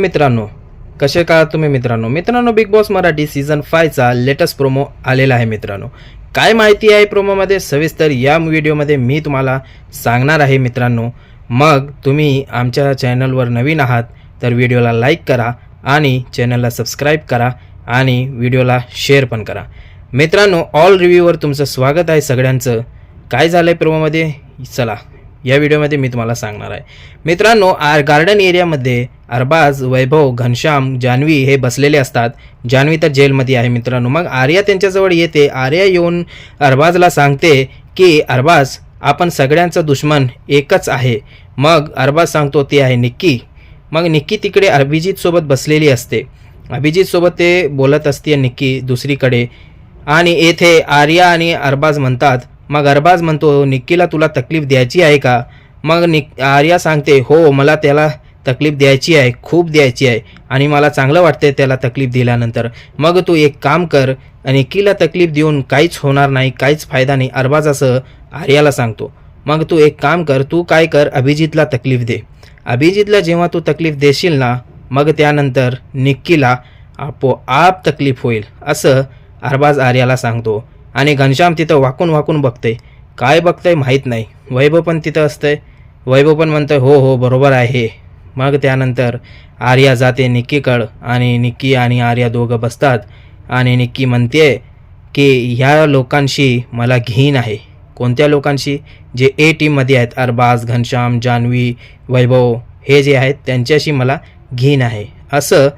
मित्रांनो कसे का तुम्ही मित्रांनो? मित्रांनो बिग बॉस मराठी सीझन फायचा लेटेस्ट प्रोमो आलेला आहे मित्रांनो. काय माहिती आहे प्रोमोमध्ये सविस्तर या व्हिडिओमध्ये मी तुम्हाला सांगणार आहे मित्रांनो. मग तुम्ही आमच्या चॅनलवर नवीन आहात तर व्हिडिओला लाईक करा आणि चॅनलला सबस्क्राईब करा आणि व्हिडिओला शेअर पण करा. मित्रांनो ऑल रिव्ह्यूवर तुमचं स्वागत आहे सगळ्यांचं. काय झालं आहे प्रोमोमध्ये चला या व्हिडिओमध्ये मी तुम्हाला सांगणार आहे. मित्रांनो आर गार्डन एरियामध्ये अरबाज वैभव घनश्याम जान्हवी हे बसलेले असतात. जान्हवी तर जेलमध्ये आहे मित्रांनो. मग आर्या त्यांच्याजवळ येते. आर्या येऊन अरबाजला सांगते की अरबाज आपण सगळ्यांचा दुश्मन एकच आहे. मग अरबाज सांगतो ते आहे निक्की. मग निक्की तिकडे अभिजितसोबत बसलेली असते. अभिजितसोबत ते बोलत असते निक्की दुसरीकडे. आणि येथे आर्या आणि अरबाज म्हणतात मग अरबाज म्हणतो निक्कीला तुला तकलीफ द्यायची आहे का? मग निक आर्या सांगते हो मला त्याला तकलीफ द्यायची आहे खूप द्यायची आहे आणि मला चांगलं वाटते त्याला तकलीफ दिल्यानंतर. मग तू एक काम कर निक्कीला तकलीफ देऊन काहीच होणार नाही काहीच फायदा नाही. अरबाज असं आर्याला सांगतो. मग तू एक काम कर तू काय कर अभिजितला तकलीफ दे. अभिजितला जेव्हा तू तकलीफ देशील ना मग त्यानंतर निक्कीला आपोआप तकलीफ होईल असं अरबाज आर्याला सांगतो. आणि घनश्याम तिथं वाकून वाकून बघते काय बघतंय माहीत नाही. वैभव पण तिथं असतंय. वैभव पण म्हणतंय हो हो बरोबर आहे. मग त्यानंतर आर्या जाते निक्कीकड आणि निक्की आणि आर्या दोघं बसतात आणि निक्की म्हणते की ह्या लोकांशी मला घीन आहे. कोणत्या लोकांशी? जे ए टीममध्ये आहेत अरबाज घनश्याम जान्हवी वैभव हे जे आहेत त्यांच्याशी मला घीन आहे. असं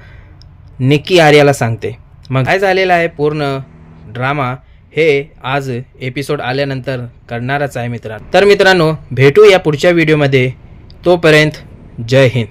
निक्की आर्याला सांगते. मग काय झालेलं आहे? पूर्ण ड्रामा. हे आज एपिसोड आल्यानंतर करणारच आहे मित्रांनो. तर मित्रांनो भेटू या पुढच्या व्हिडिओमध्ये तोपर्यंत जय हिंद.